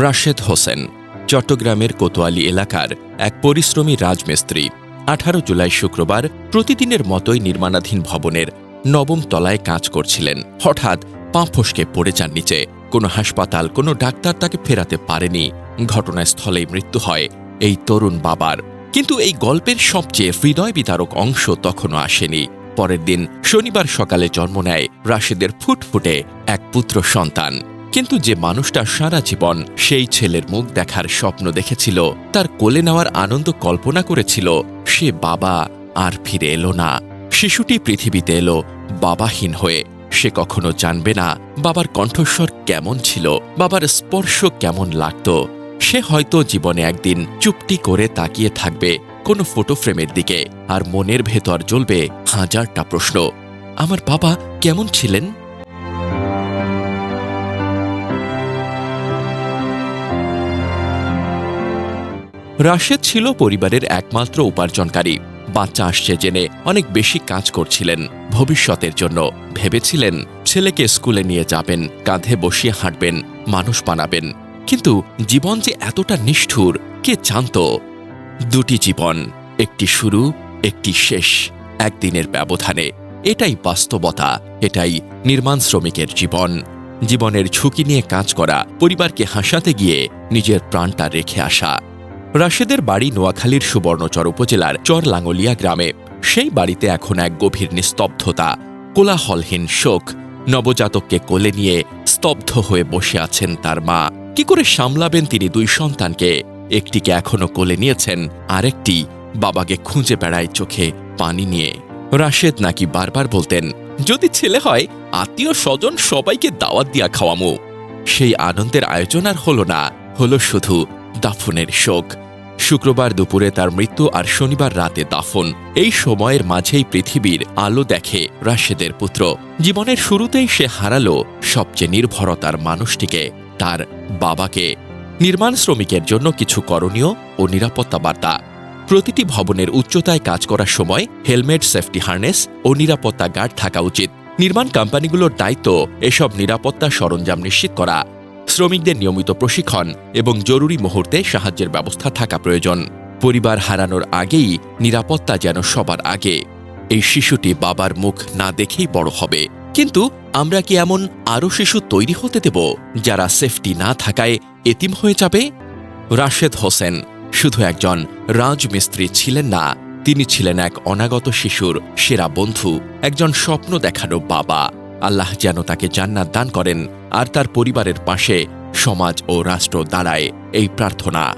রাশেদ হোসেন, চট্টগ্রামের কোতোয়ালি এলাকার এক পরিশ্রমী রাজমিস্ত্রি, আঠারো জুলাই শুক্রবার প্রতিদিনের মতোই নির্মাণাধীন ভবনের নবম তলায় কাজ করছিলেন। হঠাৎ পা ফসকে পড়ে যান নিচে। কোনো হাসপাতাল, কোনো ডাক্তার তাকে ফেরাতে পারেনি। ঘটনাস্থলেই মৃত্যু হয় এই তরুণ বাবার। কিন্তু এই গল্পের সবচেয়ে হৃদয় বিতারক অংশ তখনও আসেনি। পরের দিন শনিবার সকালে জন্ম নেয় রাশেদের ফুটফুটে এক পুত্র সন্তান। কিন্তু যে মানুষটা সারা জীবন সেই ছেলের মুখ দেখার স্বপ্ন দেখেছিল, তার কোলে নেওয়ার আনন্দ কল্পনা করেছিল, সে বাবা আর ফিরে এলো না। শিশুটি পৃথিবীতে এলো, বাবাহীন হয়ে। সে কখনো জানবে না বাবার কণ্ঠস্বর কেমন ছিল, বাবার স্পর্শ কেমন লাগতো। সে হয়তো জীবনে একদিন চুপটি করে তাকিয়ে থাকবে কোনো ফটো ফ্রেমের দিকে, আর মনের ভেতর জ্বলবে হাজারটা প্রশ্ন। আমার বাবা কেমন ছিলেন? রাশেদ ছিল পরিবারের একমাত্র উপার্জনকারী। বাচ্চা আসছে জেনে অনেক বেশি কাজ করছিলেন ভবিষ্যতের জন্য। ভেবেছিলেন ছেলেকে স্কুলে নিয়ে যাবেন, কাঁধে বসিয়ে হাঁটবেন, মানুষ বানাবেন। কিন্তু জীবন যে এতটা নিষ্ঠুর, কে জানত? দুটি জীবন, একটি শুরু, একটি শেষ, একদিনের ব্যবধানে। এটাই বাস্তবতা, এটাই নির্মাণ শ্রমিকের জীবন। জীবনের ঝুঁকি নিয়ে কাজ করা, পরিবারকে হাসাতে গিয়ে নিজের প্রাণটা রেখে আসা। রাশেদের বাড়ি নোয়াখালীর সুবর্ণচর উপজেলার চর লাঙ্গলিয়া গ্রামে। সেই বাড়িতে এখন এক গভীর নিস্তব্ধতা, কোলাহলহীন শোক, নবজাতককে কোলে নিয়ে স্তব্ধ হয়ে বসে আছেন তার মা। কি করে সামলাবেন তিনি দুই সন্তানকে? একটিকে এখনও কোলে নিয়েছেন, আরেকটি বাবাকে খুঁজে বেড়ায় চোখে পানি নিয়ে। রাশেদ নাকি বারবার বলতেন, যদি ছেলে হয়, আত্মীয় স্বজন সবাইকে দাওয়াত দিয়া খাওয়ামু। সেই আনন্দের আয়োজন আর হল না, হলো শুধু দাফনের শোক। শুক্রবার দুপুরে তার মৃত্যু আর শনিবার রাতে দাফন। এই সময়ের মাঝেই পৃথিবীর আলো দেখে রাশেদের পুত্র। জীবনের শুরুতেই সে হারালো সবচেয়ে নির্ভরতার মানুষটিকে, তার বাবাকে। নির্মাণ শ্রমিকের জন্য কিছু করণীয় ও নিরাপত্তা বার্তা। প্রতিটি ভবনের উচ্চতায় কাজ করার সময় হেলমেট, সেফটি হার্নেস ও নিরাপত্তা গার্ড থাকা উচিত। নির্মাণ কোম্পানিগুলোর দায়িত্ব এসব নিরাপত্তা সরঞ্জাম নিশ্চিত করা। শ্রমিকদের নিয়মিত প্রশিক্ষণ এবং জরুরি মুহূর্তে সাহায্যের ব্যবস্থা থাকা প্রয়োজন। পরিবার হারানোর আগেই নিরাপত্তা যেন সবার আগে। এই শিশুটি বাবার মুখ না দেখেই বড় হবে। কিন্তু আমরা কি এমন আরও শিশু তৈরি হতে দেব যারা সেফটি না থাকায় এতিম হয়ে যাবে? রাশেদ হোসেন শুধু একজন রাজমিস্ত্রি ছিলেন না, তিনি ছিলেন এক অনাগত শিশুর সেরা বন্ধু, একজন স্বপ্ন দেখানো বাবা। আল্লাহ যেন তাকে জান্নাত দান করেন আর তার পরিবারের পাশে সমাজ ও রাষ্ট্র দাঁড়ায়। এই প্রার্থনা